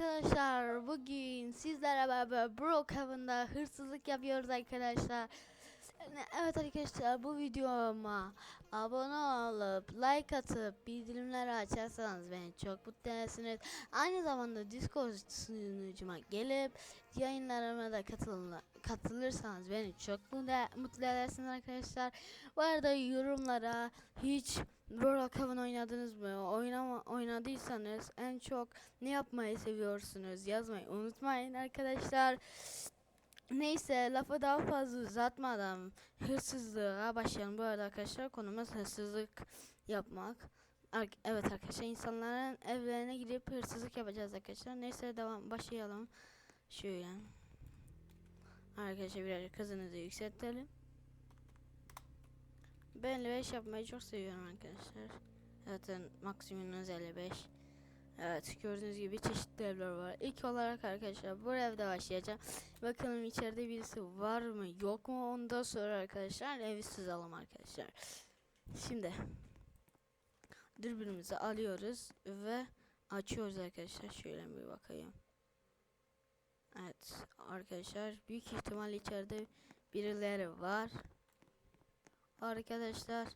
arkadaşlar bugün sizlerle beraber Brookhaven'da hırsızlık yapıyoruz arkadaşlar. Evet arkadaşlar bu videoma abone olup like atıp bildirimleri açarsanız beni çok mutlu edersiniz. Aynı zamanda Discord sunucuma gelip yayınlarıma da katılın, katılırsanız beni çok mutlu, edersiniz arkadaşlar. Bu arada yorumlara hiç Brookhaven oynadınız mı? Oynama, oynadıysanız en çok ne yapmayı seviyorsunuz yazmayı unutmayın arkadaşlar. Neyse lafı daha fazla uzatmadan hırsızlığa başlayalım. Bu arada arkadaşlar konumuz hırsızlık yapmak. Evet arkadaşlar insanların evlerine gidip hırsızlık yapacağız arkadaşlar. Neyse devam başlayalım. Şöyle. Arkadaşlar birazcık hızınızı yükseltelim. Ben 55 yapmayı çok seviyorum arkadaşlar. Zaten maksimumumuz 55. Evet gördüğünüz gibi çeşitli evler var. İlk olarak arkadaşlar bu evde başlayacağım. Bakalım içeride birisi var mı yok mu ondan sonra arkadaşlar evi sızalım arkadaşlar. Şimdi dürbünümüzü alıyoruz ve açıyoruz arkadaşlar. Şöyle bir bakayım. Evet arkadaşlar büyük ihtimal içeride birileri var. Arkadaşlar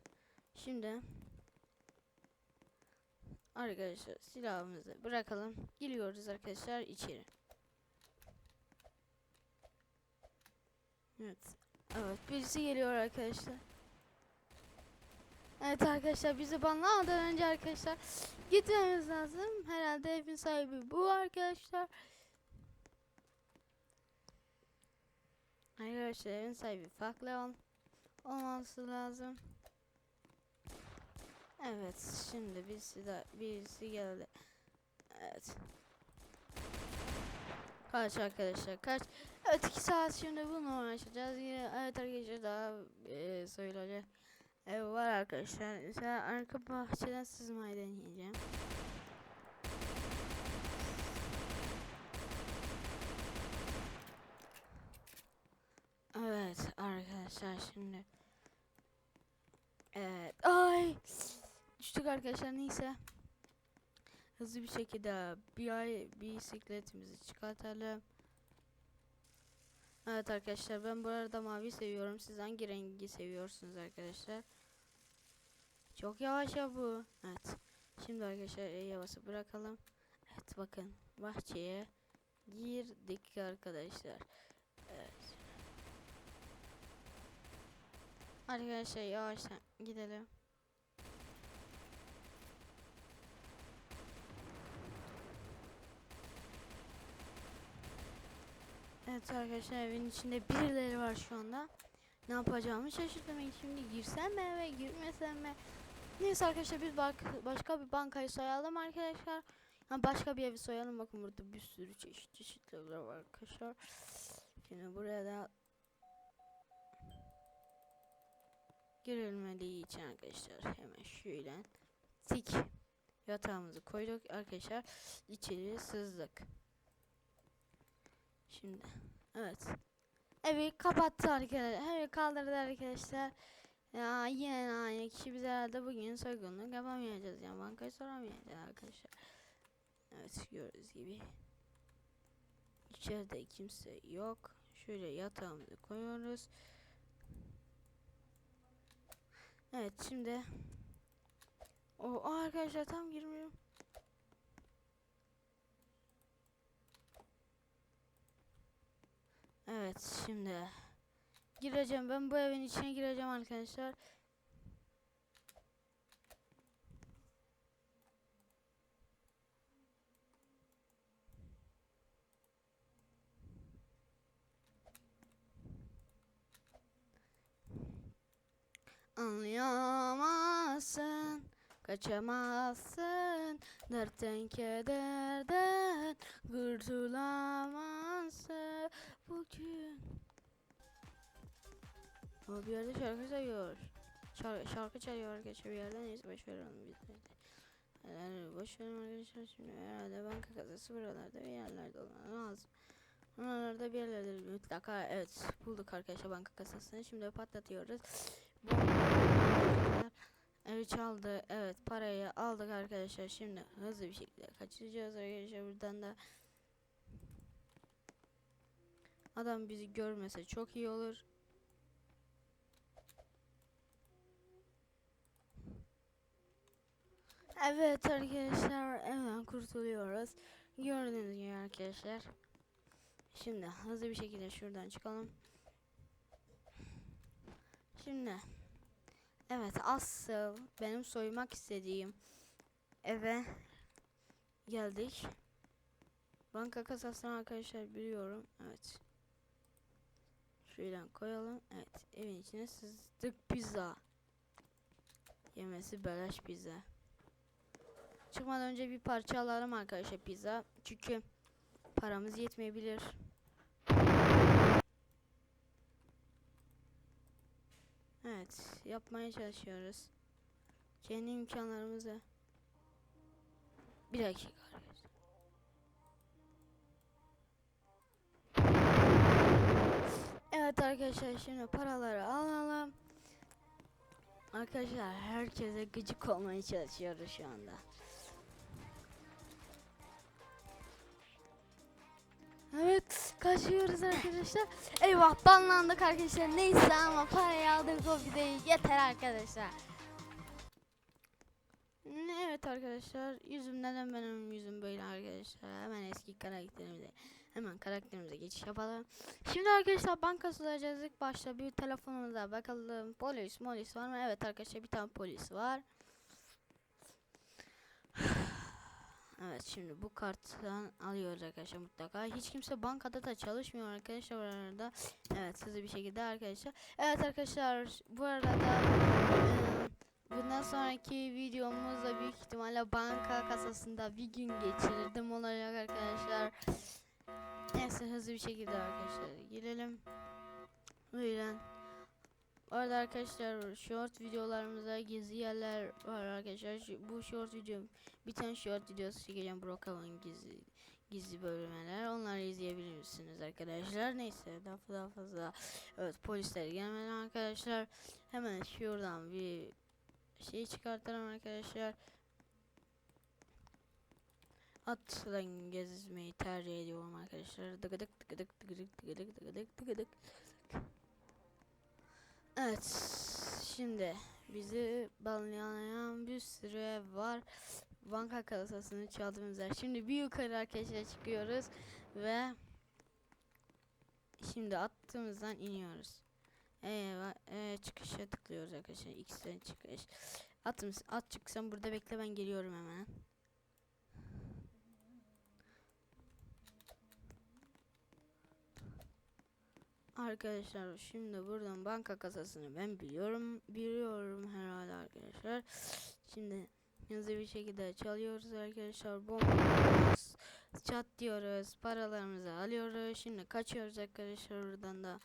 şimdi Arkadaşlar silahımızı bırakalım. Giriyoruz arkadaşlar içeri. Evet. Evet birisi geliyor arkadaşlar. Evet arkadaşlar bizi banlamadan önce arkadaşlar gitmemiz lazım. Herhalde evin sahibi bu arkadaşlar. Arkadaşlar evin sahibi farklı ol olması lazım. Evet şimdi birisi de birisi geldi. Evet. Kaç arkadaşlar kaç. Evet 2 saat şimdi bunu uğraşacağız. Yine evet arkadaşlar daha e, söyleyecek. Ev var arkadaşlar. Mesela arka bahçeden sızmayı deneyeceğim. Evet arkadaşlar şimdi. Evet. Ay. Düştük arkadaşlar neyse. Hızlı bir şekilde bir ay bisikletimizi çıkartalım. Evet arkadaşlar ben bu arada mavi seviyorum. Siz hangi rengi seviyorsunuz arkadaşlar? Çok yavaş ya bu. Evet. Şimdi arkadaşlar yavaşı bırakalım. Evet bakın bahçeye girdik arkadaşlar. Evet. Arkadaşlar yavaştan gidelim. Evet arkadaşlar evin içinde birileri var şu anda. Ne yapacağımı şaşırdım. Şimdi girsem mi eve girmesem mi? Neyse arkadaşlar biz bak başka bir bankayı soyalım arkadaşlar. Ha, başka bir evi soyalım. Bakın burada bir sürü çeşit çeşitli evler var arkadaşlar. Şimdi buraya da girilmediği için arkadaşlar hemen şöyle tik yatağımızı koyduk arkadaşlar içeri sızdık. Şimdi. Evet. Evi kapattı arkadaşlar. Evi kaldırdı arkadaşlar. Ya yine aynı kişi biz herhalde bugün soygunluk yapamayacağız yani bankayı soramayacağız arkadaşlar. Evet gördüğünüz gibi. İçeride kimse yok. Şöyle yatağımızı koyuyoruz. Evet şimdi. O arkadaşlar tam girmiyorum. Evet şimdi gireceğim. Ben bu evin içine gireceğim arkadaşlar. Anlayamazsın, kaçamazsın. Dertten kederden kurtulamazsın Bugün. O bir yerde şarkı söylüyor Şarkı, çalıyor. Arkadaşlar bir yerden neyse boş verelim biz yani boş verelim arkadaşlar. Şimdi herhalde banka kasası buralarda bir yerlerde olmalı lazım. Buralarda bir yerlerde mutlaka evet bulduk arkadaşlar banka kasasını. Şimdi patlatıyoruz. Evet çaldı. Evet parayı aldık arkadaşlar. Şimdi hızlı bir şekilde kaçıracağız arkadaşlar. Buradan da. Adam bizi görmese çok iyi olur. Evet arkadaşlar hemen kurtuluyoruz. Gördüğünüz gibi arkadaşlar. Şimdi hızlı bir şekilde şuradan çıkalım. Şimdi evet asıl benim soymak istediğim eve geldik. Banka kasasını arkadaşlar biliyorum. Evet. Şuradan koyalım. Evet. Evin içine sızdık pizza. Yemesi beleş pizza. Çıkmadan önce bir parça alalım arkadaşlar pizza. Çünkü paramız yetmeyebilir. Evet. Yapmaya çalışıyoruz. Kendi imkanlarımızı. Bir dakika arkadaşlar. Evet arkadaşlar şimdi paraları alalım. Arkadaşlar herkese gıcık olmaya çalışıyoruz şu anda. Evet kaçıyoruz arkadaşlar. Eyvah banlandık arkadaşlar. Neyse ama parayı aldık o videoyu yeter arkadaşlar. Evet arkadaşlar yüzüm neden benim yüzüm böyle arkadaşlar hemen eski karakterimize hemen karakterimize geçiş yapalım. Şimdi arkadaşlar banka sulayacağız ilk başta bir telefonumuza bakalım polis molis var mı? Evet arkadaşlar bir tane polis var. Evet şimdi bu karttan alıyoruz arkadaşlar mutlaka. Hiç kimse bankada da çalışmıyor arkadaşlar bu arada. Evet hızlı bir şekilde arkadaşlar. Evet arkadaşlar bu arada bundan sonraki videomuzda büyük ihtimalle banka kasasında bir gün geçirdim olacak arkadaşlar. Neyse hızlı bir şekilde arkadaşlar girelim. Buyurun. Orada arkadaşlar short videolarımıza gizli yerler var arkadaşlar. Şu- bu short video bir tane short videosu çekeceğim Brookhaven gizli gizli bölümler. Onları izleyebilirsiniz arkadaşlar. Neyse daha fa- daha fazla evet polisler gelmeden arkadaşlar hemen şuradan bir şey çıkartalım arkadaşlar. Atla gezmeyi tercih ediyorum arkadaşlar. Dıgıdık dıgıdık dıgıdık dıgıdık dıgıdık dıgıdık. Evet. Şimdi bizi bağlayan bir sürü ev var. Banka kasasını çaldığımız yer. Şimdi bir yukarı arkadaşlar çıkıyoruz ve şimdi attığımızdan iniyoruz. Ee, çıkışa tıklıyoruz arkadaşlar. X'ten çıkış. Atım, at çıksam burada bekle ben geliyorum hemen. Arkadaşlar şimdi buradan banka kasasını ben biliyorum biliyorum herhalde arkadaşlar. Şimdi hızlı bir şekilde çalıyoruz arkadaşlar. Bombalıyoruz. Çat diyoruz. Paralarımızı alıyoruz. Şimdi kaçıyoruz arkadaşlar buradan da.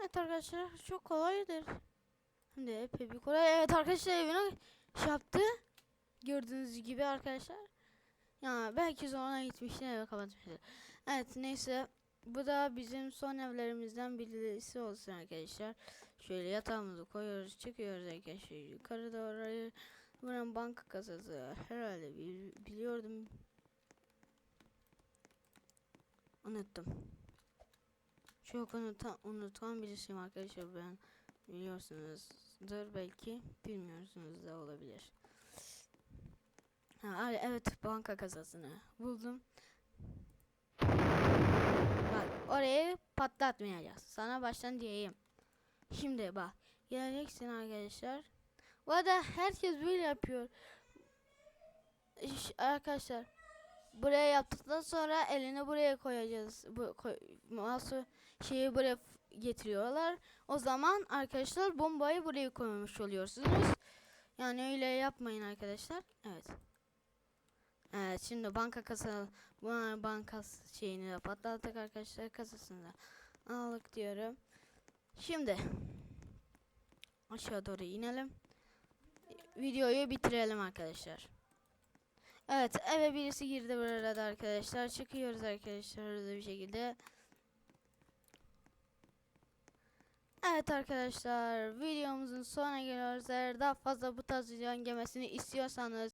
Evet arkadaşlar çok kolaydır. Hem de epey bir kolay. Evet arkadaşlar evine şey yaptı. Gördüğünüz gibi arkadaşlar. Ya belki zoruna gitmişler eve kapatmışlar. Evet neyse bu da bizim son evlerimizden birisi olsun arkadaşlar. Şöyle yatağımızı koyuyoruz çıkıyoruz arkadaşlar yukarı doğru. Buranın banka kasası herhalde bil- biliyordum. Unuttum. Çok unutan, unutan birisiyim arkadaşlar ben biliyorsunuzdur belki bilmiyorsunuz da olabilir. Ha, evet banka kasasını buldum. Bak orayı patlatmayacağız. Sana baştan diyeyim. Şimdi bak. Geleceksin arkadaşlar. Bu arada herkes böyle yapıyor. İş- arkadaşlar. Buraya yaptıktan sonra elini buraya koyacağız. Bu koy, mouse'u şeyi buraya getiriyorlar. O zaman arkadaşlar bombayı buraya koymuş oluyorsunuz. Yani öyle yapmayın arkadaşlar. Evet. Evet şimdi banka kasa banka şeyini patlattık arkadaşlar kasasını aldık diyorum. Şimdi aşağı doğru inelim. Videoyu bitirelim arkadaşlar. Evet eve birisi girdi burada arkadaşlar. Çıkıyoruz arkadaşlar hızlı bir şekilde. Evet arkadaşlar videomuzun sonuna geliyoruz. Eğer daha fazla bu tarz videonun gelmesini istiyorsanız